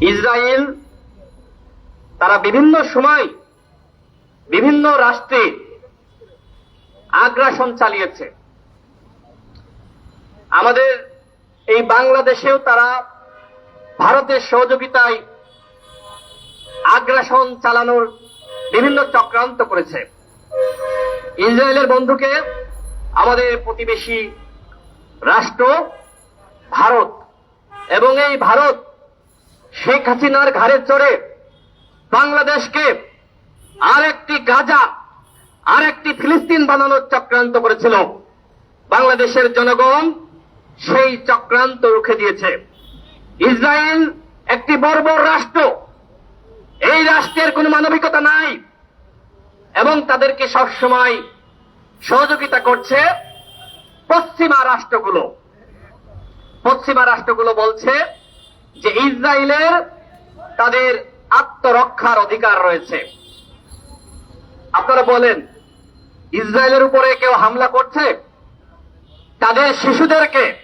Israel তারা বিভিন্ন সময় বিভিন্ন রাষ্ট্রে আগ্রাসন চালিয়েছে। আমাদের এই বাংলাদেশেও তারা ভারতের সহযোগিতায় আগ্রাসন চালানোর বিভিন্ন চক্রান্ত করেছে। ইসরায়েলের বন্ধুকে আমাদের প্রতিবেশী রাষ্ট্র, ভারত এবং এই ভারত শেখ হাসিনার ঘাড়ে চড়ে বাংলাদেশকে আর একটি গাজা আর একটি ফিলিস্তিন বানানোর চক্রান্ত করেছিল। বাংলাদেশের জনগণ সেই চক্রান্ত রুখে দিয়েছে। ইসরায়েল একটি বর্বর রাষ্ট্র। এই রাষ্ট্রের কোনো মানবিকতা নাই এবং তাদেরকে সবসময় সহযোগিতা করছে পশ্চিমা রাষ্ট্রগুলো। পশ্চিমা রাষ্ট্রগুলো বলছে যে ইসরায়েলের তাদের আত্মরক্ষার অধিকার রয়েছে। আপনারা বলেন ইসরায়েলের উপরে কেউ হামলা করছে? তাদের শিশুদেরকে,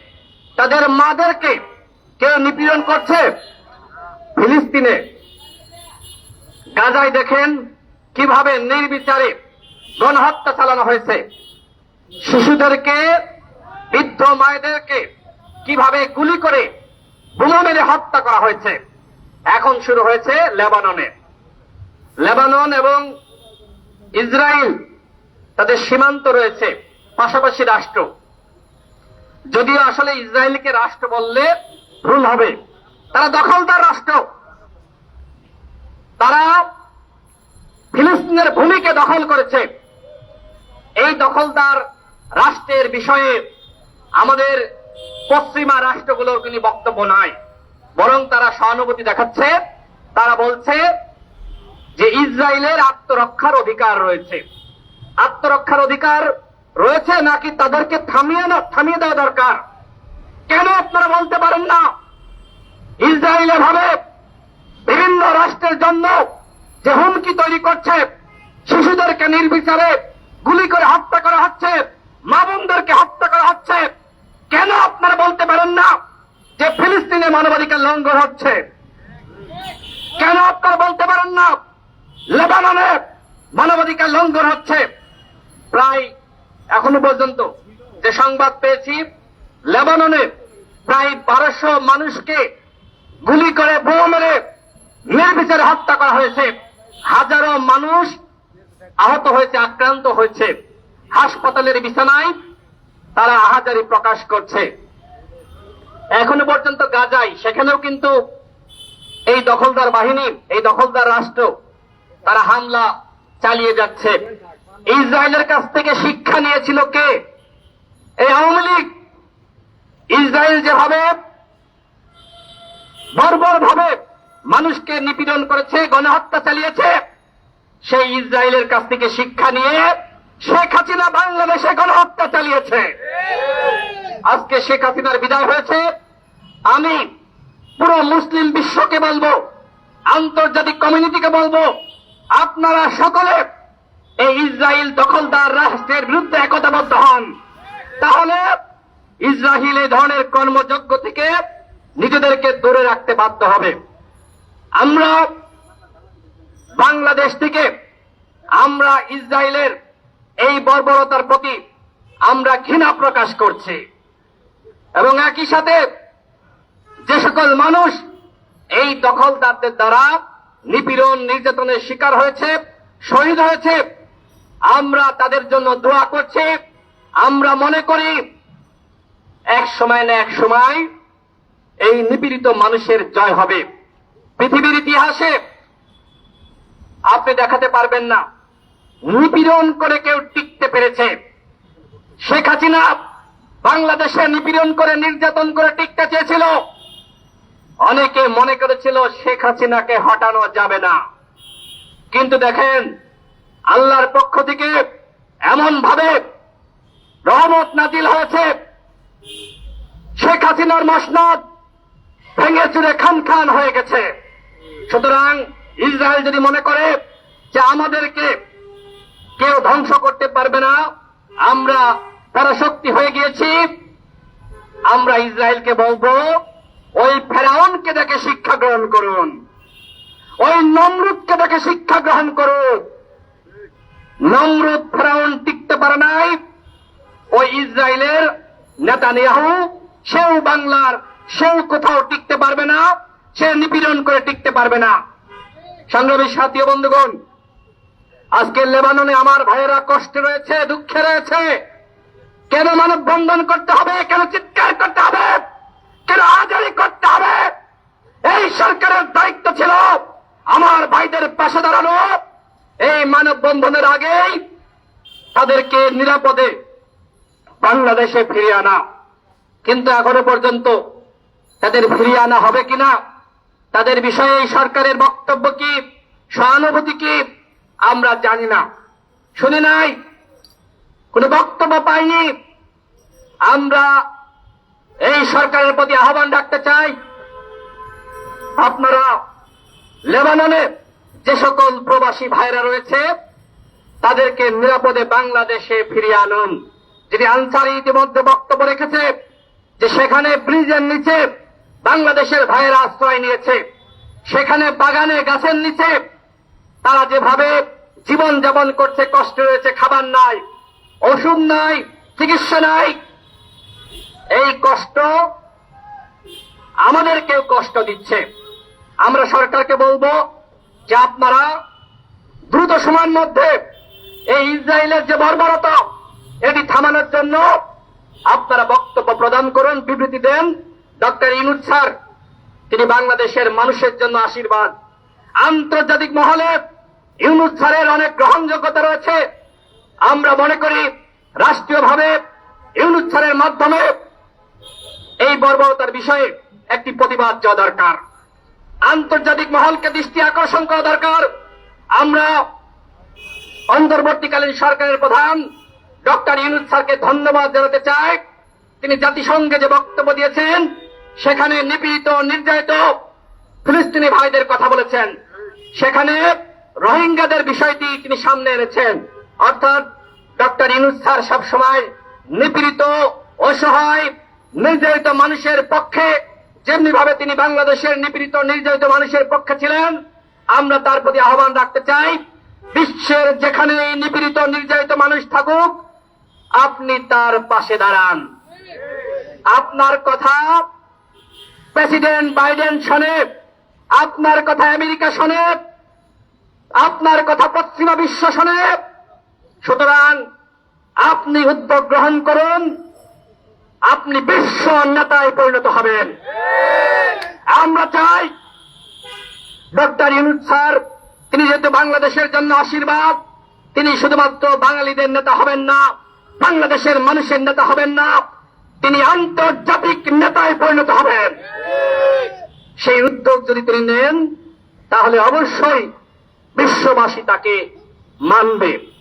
তাদের মাদেরকে কেউ নিপীড়ন করছে? ফিলিস্তিনে। গাজায় দেখেন কীভাবে নির্বিচারে গণহত্যা চালানো হয়েছে। শিশুদেরকে, বৃদ্ধ মায়েদেরকে কীভাবে গুলি করে বোমা মেরে হত্যা করা হয়েছে। এখন শুরু হয়েছে লেবাননে। লেবানন এবং ইসরায়েল তাদের সীমান্ত রয়েছে, পাশাপাশি রাষ্ট্র। যদিও আসলে ইসরায়েলকে রাষ্ট্র বললে ভুল হবে, তারা দখলদার রাষ্ট্র। তারা ফিলিস্তিনের ভূমিকে দখল করেছে। এই দখলদার রাষ্ট্রের বিষয়ে আমাদের পশ্চিমা রাষ্ট্রগুলোর কোনো বক্তব্য নাই। বরং তারা সহানুভূতি দেখাচ্ছে। তারা বলছে যে ইসরায়েলের আত্মরক্ষার অধিকার রয়েছে। আত্মরক্ষার অধিকার রয়েছে নাকি তাদেরকে থামিয়ে না থামিয়ে দেওয়া দরকার? কেন আপনারা বলতে পারেন না? ইসরায়েল এভাবে বিভিন্ন রাষ্ট্রের জন্য যে হুমকি তৈরি করছে, শিশুদেরকে নির্বিচারে গুলি করে হত্যা করা হচ্ছে, মা বোনদেরকে হত্যা করা হচ্ছে কেন আপনারা বলতে পারেন না যে ফিলিস্তিনে মানবাধিকার লঙ্ঘন হচ্ছে? কেন আপনারা বলতে পারেন না লেবাননে মানবাধিকার লঙ্ঘন হচ্ছে? প্রায় এখনও পর্যন্ত যে সংবাদ পেয়েছি, লেবাননে প্রায় বারোশো মানুষকে গুলি করে, বোমা মেরে নির্বিচারে হত্যা করা হয়েছে। হাজারো মানুষ আহত হয়েছে, আক্রান্ত হয়েছে। হাসপাতালের বিছানায় তারা আহাজারি প্রকাশ করছে। এখনও পর্যন্ত গাজাই সেখানেও কিন্তু এই দখলদার বাহিনী, এই দখলদার রাষ্ট্র, তারা হামলা চালিয়ে যাচ্ছে। ইসরায়েলের কাছ থেকে শিক্ষা নিয়েছিল কে? এই আওয়ামী লীগ। ইসরায়েল যেভাবে বর্বর ভাবে মানুষকে নিপীড়ন করেছে, গণহত্যা চালিয়েছে, সেই ইসরায়েলের কাছ থেকে শিক্ষা নিয়ে শেখ হাসিনা বাংলাদেশে গণহত্যা চালিয়েছে। আজকে শেখ হাসিনার বিদায় হয়েছে। আমি পুরো মুসলিম বিশ্বকে বলব, আন্তর্জাতিক কমিউনিটিকে বলব, আপনারা সকলে এই ইসরায়েল দখলদার রাষ্ট্রের বিরুদ্ধে একতাবদ্ধ হন। তাহলে ইসরায়েল এই ধরনের কর্মযজ্ঞ থেকে নিজেদেরকে দূরে রাখতে বাধ্য হবে। আমরা বাংলাদেশ থেকে আমরা ইসরায়েলের এই বর্বরতার প্রতি আমরা ঘৃণা প্রকাশ করছি। এবং একই সাথে যে সকল মানুষ এই দখলদারদের দ্বারা নিপীড়ন, নির্যাতনের শিকার হয়েছে, শহীদ হয়েছে, আমরা তাদের জন্য দোয়া করছি। আমরা মনে করি এক সময় না এক সময় এই নিপীড়িত মানুষের জয় হবে। পৃথিবীর ইতিহাসে আপনি দেখাতে পারবেন না। নিপীড়ন করে কেউ টিকতে পেরেছে। শেখ হাসিনা বাংলাদেশে নিপীড়ন করে, নির্যাতন করে টিকতে চেয়েছিল। অনেকে মনে করেছিল শেখ হাসিনাকে হটানো যাবে না। কিন্তু দেখেন, আল্লাহর পক্ষ থেকে এমন ভাবে রহমত নাজিল হয়েছে। শেখ হাসিনার মসনদ ভেঙে চুরে খান খান হয়ে গেছে। সুতরাং ইসরায়েল যদি মনে করে যে আমাদেরকে কেউ ধ্বংস করতে পারবে না, আমরা তারা শক্তি হয়ে গিয়েছি। আমরা ইসরায়েলকে বলব, ওই ফেরাউনকে দেখে শিক্ষা গ্রহণ করুন। ওই নমরুদকে দেখে শিক্ষা গ্রহণ করুন। নমরুদ ফেরাউন টিকতে পারে নাই। ওই ইসরায়েলের নেতানিয়াহু, সেও বাংলার, সেও কোথাও টিকতে পারবে না, সে নিপীড়ন করে টিকতে পারবে না। সংগ্রামী সাথী বন্ধুগণ, আজকে লেবাননে আমার ভাইয়েরা কষ্টে রয়েছে, দুঃখে রয়েছে। কেন মানব বন্ধন করতে হবে? কেন চিৎকার করতে হবে? কেন আজারি করতে হবে? এই সরকারের দায়িত্ব ছিল আমার ভাইদের পাশে দাঁড়ানো। এই মানব বন্ধনের আগেই তাদেরকে নিরাপদে বাংলাদেশে ফিরিয়ে আনা। কিন্তু এখনও পর্যন্ত তাদের ফিরিয়ে আনা হবে কিনা? তাদের বিষয়ে এই সরকারের বক্তব্য কি? সহানুভূতি কি? আমরা জানি না। শুনি নাই? কোনো বক্তব্য পাইনি। আমরা এই সরকারের প্রতি আহ্বান রাখতে চাই, আপনারা লেবাননে যে সকল প্রবাসী ভাইরা রয়েছে, তাদেরকে নিরাপদে বাংলাদেশে ফিরিয়ে আনুন। যিনি আনসারি ইতিমধ্যে বক্তব্য রেখেছে, যে সেখানে ব্রিজের নিচে বাংলাদেশের ভাইয়েরা আশ্রয় নিয়েছে, সেখানে বাগানে গাছের নিচে তারা যেভাবে জীবন যাপন করছে, কষ্ট রয়েছে, খাবার নাই ওষুধ নাই, চিকিৎসা নাই। এই কষ্ট আমাদেরকেও কষ্ট দিচ্ছে। আমরা সরকারকে বলব যে আপনারা দ্রুত সময়ের মধ্যে এই ইসরায়েলের যে বর্বরতা, এটি থামানোর জন্য আপনারা বক্তব্য প্রদান করুন, বিবৃতি দেন। ডক্টর ইনুদ স্যার, তিনি বাংলাদেশের মানুষের জন্য আশীর্বাদ। আন্তর্জাতিক মহলে ইউনুস স্যারের অনেক গ্রহণযোগ্যতা রয়েছে। আমরা মনে করি রাষ্ট্রীয়ভাবে ইউনুস স্যারের মাধ্যমে এই বর্বরতার বিষয়ে একটি প্রতিবাদ দেওয়া দরকার। আন্তর্জাতিক মহলকে দৃষ্টি আকর্ষণ করা দরকার। আমরা অন্তর্বর্তীকালীন সরকারের প্রধান ডক্টর ইউনুস স্যারকে ধন্যবাদ জানাতে চাই। তিনি জাতিসংঘে যে বক্তব্য দিয়েছেন, সেখানে নিপীড়িত, নির্যাতিত ফিলিস্তিনি ভাইদের কথা বলেছেন। সেখানে রোহিঙ্গাদের বিষয়টি তিনি সামনে এনেছেন। অর্থাৎ ডক্টর ইউনুস স্যার সবসময় নিপীড়িত, অসহায় নির্যাতিত মানুষের পক্ষে যেমনি ভাবে তিনি বাংলাদেশের নিপীড়িত নির্যাতিত মানুষের পক্ষে ছিলেন, আমরা তার প্রতি আহ্বান রাখতে চাই, বিশ্বের যেখানে নিপীড়িত নির্যাতিত মানুষ থাকুক, আপনি তার পাশে দাঁড়ান। আপনার কথা প্রেসিডেন্ট বাইডেন শোনে আপনার কথা আমেরিকা শোনে আপনার কথা পশ্চিমা বিশ্ব শোনে সুতরাং আপনি উদ্যোগ গ্রহণ করুন, আপনি বিশ্ব নেতায় পরিণত হবেন। আমরা চাই ডক্টর ইউনুস স্যার, তিনি যেহেতু বাংলাদেশের জন্য আশীর্বাদ, তিনি শুধুমাত্র বাঙালিদের নেতা হবেন না, বাংলাদেশের মানুষের নেতা হবেন না, তিনি আন্তর্জাতিক নেতায় পরিণত হবেন। সেই উদ্যোগ যদি তিনি নেন, তাহলে অবশ্যই বিশ্ববাসী তাকে মানবে।